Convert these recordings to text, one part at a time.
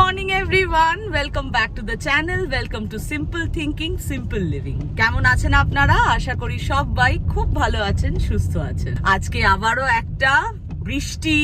Morning everyone welcome back to the channel welcome to simple thinking simple living কেমন আছেন আপনারা? আশা করি সবাই খুব ভালো আছেন, সুস্থ আছেন। আজকে আবারও একটা বৃষ্টি,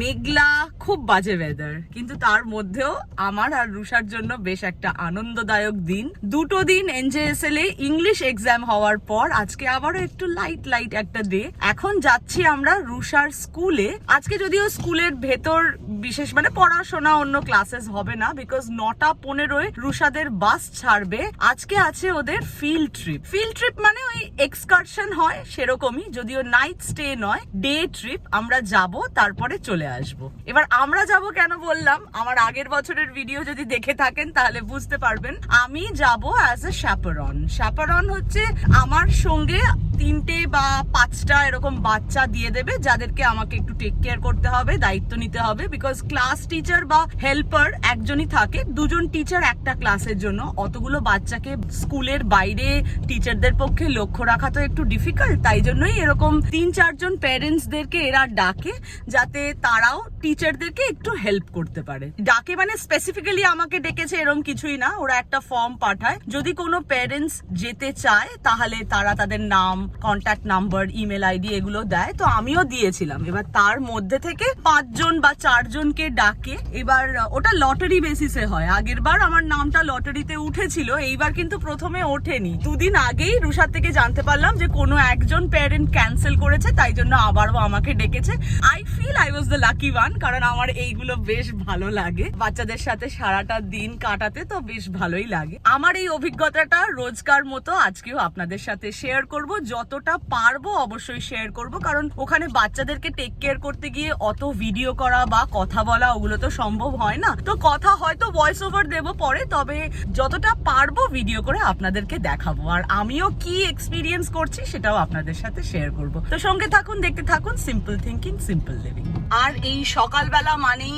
মেঘলা খুব বাজে ওয়েদার কিন্তু তার মধ্যেও আমার আর রুষার জন্য বেশ একটা আনন্দদায়ক দিন। দুটো দিন এনজেএসএল এ ইংলিশ এক্সাম হওয়ার পর আজকে আবারও একটু লাইট লাইট একটা ডে এখন যাচ্ছি আমরা রুষার স্কুলে আজকে যদিও স্কুলের ভেতর বিশেষ মানে পড়াশোনা অন্য ক্লাসেস হবে না বিকজ নটা পনেরোয় রুষাদের বাস ছাড়বে। আজকে আছে ওদের ফিল্ড ট্রিপ ফিল্ড ট্রিপ মানে ওই এক্সকারশন হয় সেরকমই, যদিও নাইট স্টে নয় ডে ট্রিপ আমরা যাব, তারপরে চলে আসব। এবার আমরা যাব কেন বললাম? আমার আগের বছরের ভিডিও যদি দেখে থাকেন, তাহলে বুঝতে পারবেন। আমি যাব অ্যাজ এ শ্যাপারন শ্যাপারন হচ্ছে আমার সঙ্গে তিনটে বা পাঁচটা এরকম বাচ্চা দিয়ে দেবে, যাদেরকে আমাকে একটু টেক কেয়ার করতে হবে, দায়িত্ব নিতে হবে বিকজ ক্লাস টিচার বা হেল্পার একজনই থাকে, দুজন টিচার একটা ক্লাসের জন্য। অতগুলো বাচ্চাকে স্কুলের বাইরে টিচারদের পক্ষে লক্ষ্য রাখা তো একটু ডিফিকাল্ট তাই জন্যই এরকম তিন, চারজন প্যারেন্টসদেরকে এরা ডাকে, যাতে তারাও টিচারদেরকে একটু হেল্প করতে পারে। ডাকে মানে স্পেসিফিক্যালি আমাকে ডেকেছে এরকম কিছুই না, ওরা একটা ফর্ম পাঠায়। যদি কোনো প্যারেন্টস যেতে চায়, তাহলে তারা তাদের নাম কন্ট্যাক্ট নাম্বার ইমেল আইডি এগুলো দেয়। তো আমিও দিয়েছিলাম। এবার তার মধ্যে থেকে পাঁচজন বা চারজনকে ডাকে। এবার ওটা লটারি বেসিসে হয়। আগের বার আমার নামটা লটারিতে উঠেছিল, এইবার কিন্তু প্রথমে ওঠেনি। দুদিন আগেই রুষার থেকে জানতে পারলাম যে কোনো একজন প্যারেন্ট ক্যান্সেল করেছে, তাই জন্য আবারও আমাকে ডেকেছে। I feel I was the lucky one কারণ আমার এইগুলো বেশ ভালো লাগে। বাচ্চাদের সাথে সারাটা দিন কাটাতে তো বেশ ভালোই লাগে। আমার এই অভিজ্ঞতাটা রোজকার মতো আজকেও আপনাদের সাথে শেয়ার করব। যতটা পারব অবশ্যই শেয়ার করব। কারণ ওখানে বাচ্চাদেরকে টেক কেয়ার করতে গিয়ে অত ভিডিও করা বা কথা বলা ওগুলো তো সম্ভব হয় না। তো কথা হয়তো ভয়েস ওভার দেব পরে, তবে যতটা পারব ভিডিও করে আপনাদেরকে দেখাবো। আর আমিও কি এক্সপিরিয়েন্স করছি সেটাও আপনাদের সাথে শেয়ার করব। তো সঙ্গে থাকুন, দেখতে থাকুন সিম্পল থিঙ্কিং সিম্পল লিভিং আর এই সকালবেলা মানেই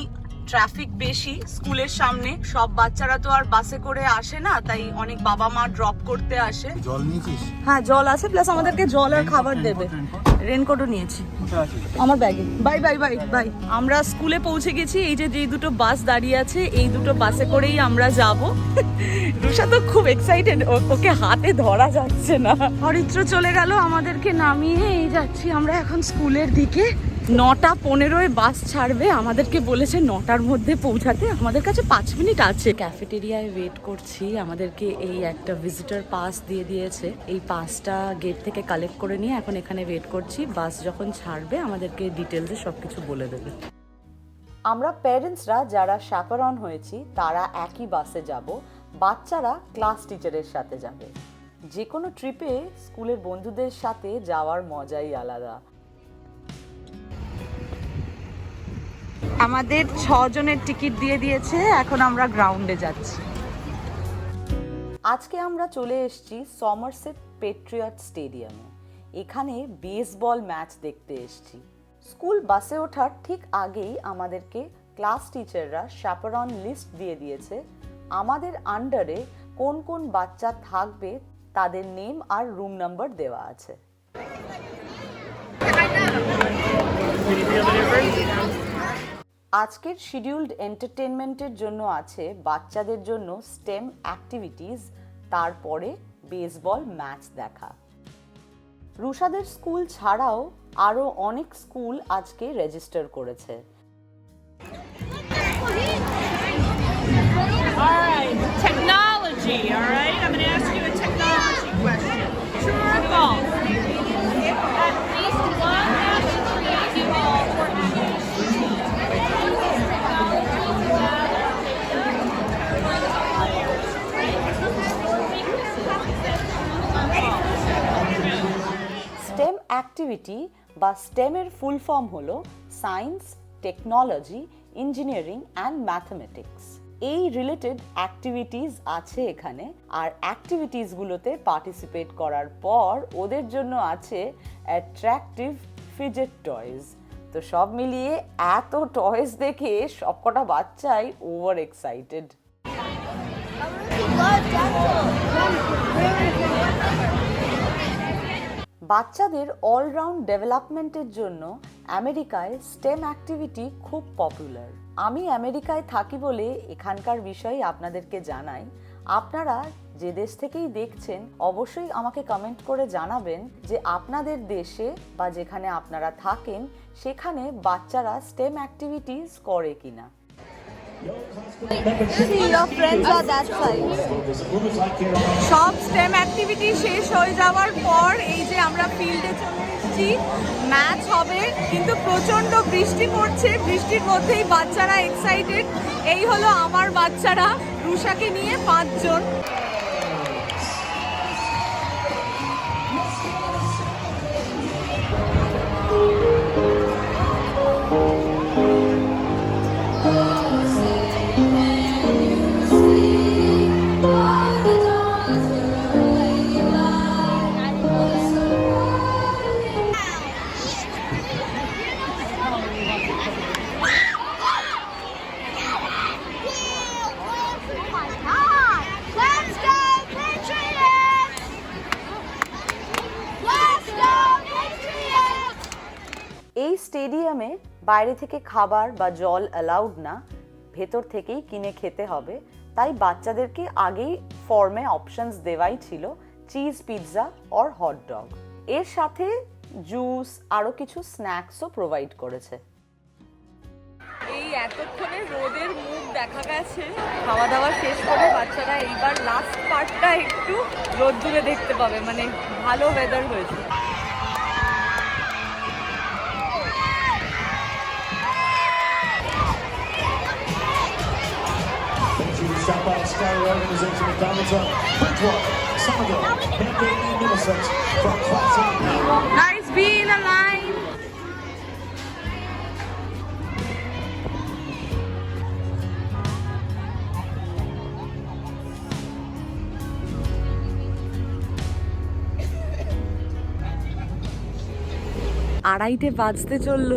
ট্রাফিক বেশি স্কুলের সামনে সব বাচ্চারা তো আর বাসে করে আসে না তাই অনেক বাবা মা ড্রপ করতে আসে। জল নিয়েছিস? হ্যাঁ জল আছে প্লাস আমাদেরকে জল আর খাবার দেবে। রেনকোটও নিয়েছি। আমার ব্যাগে বাই বাই বাই বাই। আমরা স্কুলে পৌঁছে গেছি এই যে যেই দুটো বাস দাঁড়িয়ে আছে এই দুটো বাসে করেই আমরা যাব। রুষা তো খুব এক্সাইটেড ওকে হাতে ধরা যাচ্ছে না। হরিত্র চলে গেল আমাদেরকে নামিয়ে এই যাচ্ছি আমরা এখন স্কুলের দিকে। নটা পনেরোয় বাস ছাড়বে আমাদেরকে বলেছে নটার মধ্যে পৌঁছাতে। আমাদের কাছে পাঁচ মিনিট আছে। ক্যাফেটেরিয়ায় ওয়েট করছি। আমাদেরকে এই একটা ভিজিটার পাস দিয়ে দিয়েছে। এই পাসটা গেট থেকে কালেক্ট করে নিয়ে এখন এখানে ওয়েট করছি। বাস যখন ছাড়বে আমাদেরকে ডিটেলসে সব কিছু বলে দেবে। আমরা প্যারেন্টসরা যারা শ্যাপারন হয়েছি তারা একই বাসে যাব। বাচ্চারা ক্লাস টিচারের সাথে যাবে। যে কোনো ট্রিপে স্কুলের বন্ধুদের সাথে যাওয়ার মজাই আলাদা। আমাদের ছজনের টিকিট দিয়ে দিয়েছে, এখন আমরা গ্রাউন্ডে যাচ্ছি। আজকে আমরা চলে এসেছি সমারসেট পেট্রিয়ট স্টেডিয়ামে এখানে বেসবল ম্যাচ দেখতে এসেছি। স্কুল বাসে ওঠার ঠিক আগেই আমাদেরকে ক্লাস টিচাররা শ্যাপারন লিস্ট দিয়ে দিয়েছে, আমাদের আন্ডারে কোন কোন বাচ্চা থাকবে, তাদের নেম আর রুম নাম্বার দেওয়া আছে। আজকের শিডিউলড এন্টারটেনমেন্টের জন্য আছে বাচ্চাদের জন্য স্টেম অ্যাক্টিভিটিস তারপরে বেসবল ম্যাচ দেখা রুষাদের স্কুল ছাড়াও আরও অনেক স্কুল আজকে রেজিস্টার করেছে technology, all right? I'm going to ask you a technology question. True or false? Activity বা স্টেমের ফুল ফর্ম হল science technology engineering and mathematics এই রিলেটেড অ্যাক্টিভিটিস আছে এখানে আর অ্যাক্টিভিটিসগুলোতে পার্টিসিপেট করার পর ওদের জন্য আছে অ্যাট্রাকটিভ ফিজেট টয়েস তো সব মিলিয়ে এত টয়েস দেখে সবকটা বাচ্চাই ওভার এক্সাইটেড বাচ্চাদের অলরাউন্ড ডেভেলপমেন্টের জন্য আমেরিকায় স্টেম অ্যাক্টিভিটি খুব পপুলার আমি আমেরিকায় থাকি বলে এখানকার বিষয়ে আপনাদেরকে জানাই। আপনারা যে দেশ থেকেই দেখছেন, অবশ্যই আমাকে কমেন্ট করে জানাবেন যে আপনাদের দেশে বা যেখানে আপনারা থাকেন, সেখানে বাচ্চারা স্টেম অ্যাক্টিভিটিস করে কিনা। সব স্টেম অ্যাক্টিভিটি শেষ হয়ে যাওয়ার পর এই যে আমরা ফিল্ডে চলে এসেছি ম্যাচ হবে, কিন্তু প্রচণ্ড বৃষ্টি পড়ছে। বৃষ্টির মধ্যেই বাচ্চারা এক্সাইটেড এই হলো আমার বাচ্চারা রুষাকে নিয়ে পাঁচজন। এই স্টেডিয়ামে বাইরে থেকে খাবার বা জল অ্যালাউড না, ভেতর থেকেই কিনে খেতে হবে। তাই বাচ্চাদেরকে আগেই ফর্মে অপশনস দেওয়াই ছিল cheese pizza or hot dog এর সাথে জুস আরও কিছু স্ন্যাক্সও প্রোভাইড করেছে। এই এতক্ষণে রোদের মুখ দেখা গেছে। খাওয়া দাওয়া শেষ করে বাচ্চারা এইবার লাস্ট পার্টটা একটু রোদ্দুরে দেখতে পাবে মানে ভালো ওয়েদার হয়েছে। Shopback, Skyway Organization, McDonald's, Bridgewater, Somerville, Hampton, and Middlesex. For Nice being alive. আড়াইটে বাজতে চলল,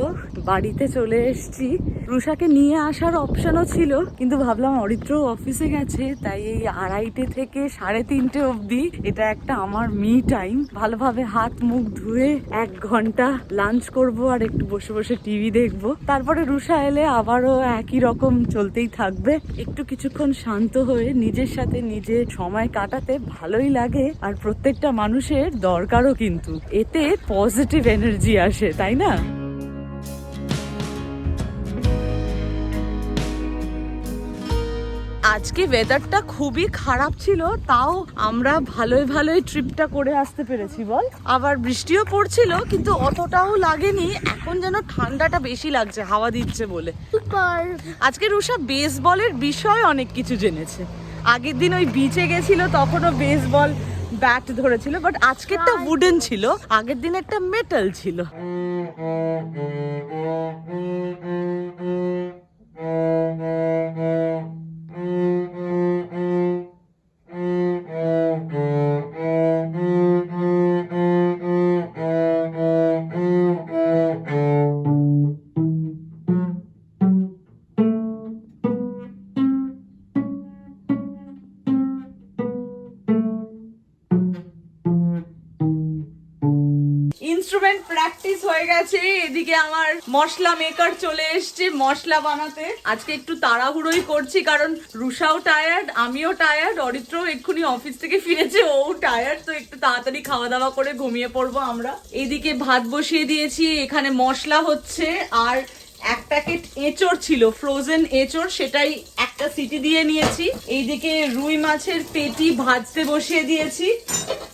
বাড়িতে চলে এসেছি। রুষাকে নিয়ে আসার অপশনও ছিল, কিন্তু ভাবলাম অরিত্র অফিসে গেছে, তাই এই আড়াইটে থেকে সাড়ে তিনটে অবধি এটা একটা আমার মি টাইম ভালোভাবে হাত মুখ ধুয়ে এক ঘণ্টা লাঞ্চ করব আর একটু বসে বসে টিভি দেখব। তারপরে রুষা এলে আবারও একই রকম চলতেই থাকবে। একটু কিছুক্ষণ শান্ত হয়ে নিজের সাথে নিজে সময় কাটাতে ভালোই লাগে, আর প্রত্যেকটা মানুষের দরকারও কিন্তু। এতে পজিটিভ এনার্জি আসে। তাই না? আজকে ওয়েদারটা খুবই খারাপ ছিল তাও আমরা ভালোই ভালোই ট্রিপটা করে আসতে পেরেছি বল। আবার বৃষ্টিও পড়ছিল কিন্তু অতটাও লাগেনি এখন যেন ঠান্ডাটা বেশি লাগছে হাওয়া দিচ্ছে বলে. আজকে রুষা বেসবলের বিষয় অনেক কিছু জেনেছে। আগের দিন ওই বিচে গেছিল তখনও বেসবল ব্যাট ধরেছিল বাট আজকেরটা উডেন ছিল আগের দিন একটা মেটাল ছিল। হয়ে গেছে। এদিকে আমার মশলা মেকার চলে এসছে মশলা বানাতে। আজকে একটু তাড়াহুড়োই করছি কারণ রুষাও টায়ার্ড আমিও টায়ার্ড অরিত্র এক্ষুনি অফিস থেকে ফিরেছে, ও টায়ার্ড তো একটু তাড়াতাড়ি খাওয়া দাওয়া করে ঘুমিয়ে পড়ব আমরা। এদিকে ভাত বসিয়ে দিয়েছি, এখানে মশলা হচ্ছে, আর এক প্যাকেট এঁচড় ছিল ফ্রোজেন এঁচড়, সেটাই একটা সিটি দিয়ে নিয়েছি। এইদিকে রুই মাছের পেটি ভাজতে বসিয়ে দিয়েছি।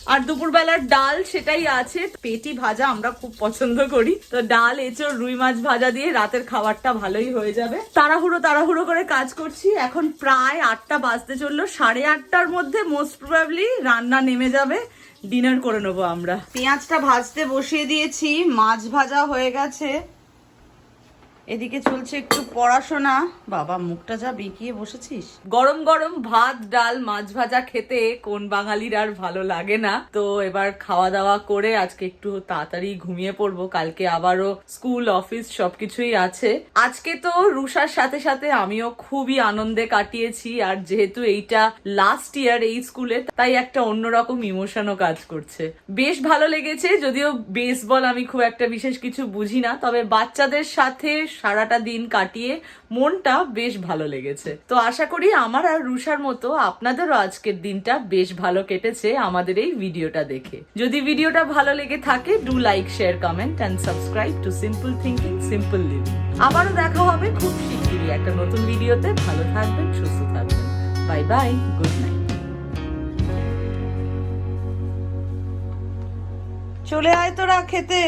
আর দুপুরবেলার ডাল সেটাই আছে। পেটি ভাজা আমরা খুব পছন্দ করি। তো ডাল, এঁচড়, রুই মাছ ভাজা দিয়ে রাতের খাবারটা ভালোই হয়ে যাবে। তাড়াহুড়ো তাড়াহুড়ো করে কাজ করছি। এখন প্রায় আটটা বাজতে চলল। সাড়ে আটটার মধ্যে মোস্ট প্রবাবলি রান্না নেমে যাবে। ডিনার করে নেব আমরা। পেঁয়াজটা ভাজতে বসিয়ে দিয়েছি। মাছ ভাজা হয়ে গেছে। এদিকে চলছে একটু পড়াশোনা। বাবা, মুখটা যা বেঁকিয়ে বসেছিস। গরম গরম ভাত, ডাল, মাছ ভাজা খেতে কোন বাঙালির আর ভালো লাগে না। তো এবার খাওয়া দাওয়া করে আজকে একটু তাড়াতাড়ি ঘুমিয়ে পড়ব। কালকে আবারও স্কুল, অফিস সবকিছুই আছে। আজকে তো রুষার সাথে সাথে আমিও খুবই আনন্দে কাটিয়েছি। আর যেহেতু এইটা লাস্ট ইয়ার এই স্কুলে, তাই একটা অন্যরকম ইমোশনও কাজ করছে। বেশ ভালো লেগেছে, যদিও বেসবল আমি খুব একটা বিশেষ কিছু বুঝি না। তবে বাচ্চাদের সাথে সারাটা দিন কাটিয়ে মনটা বেশ ভালো লেগেছে। তো আশা করি আমার আর রুষার মতো আপনাদেরও আজকের দিনটা বেশ ভালো কেটেছে আমাদের এই ভিডিওটা দেখে। যদি ভিডিওটা ভালো লেগে থাকে do like share comment and subscribe to simple thinking simple living আবারও দেখা হবে খুব শিগগিরই একটা নতুন ভিডিওতে। ভালো থাকবেন, সুস্থ থাকবেন। বাই বাই গুড নাইট চলে আয় তোরা খেতে।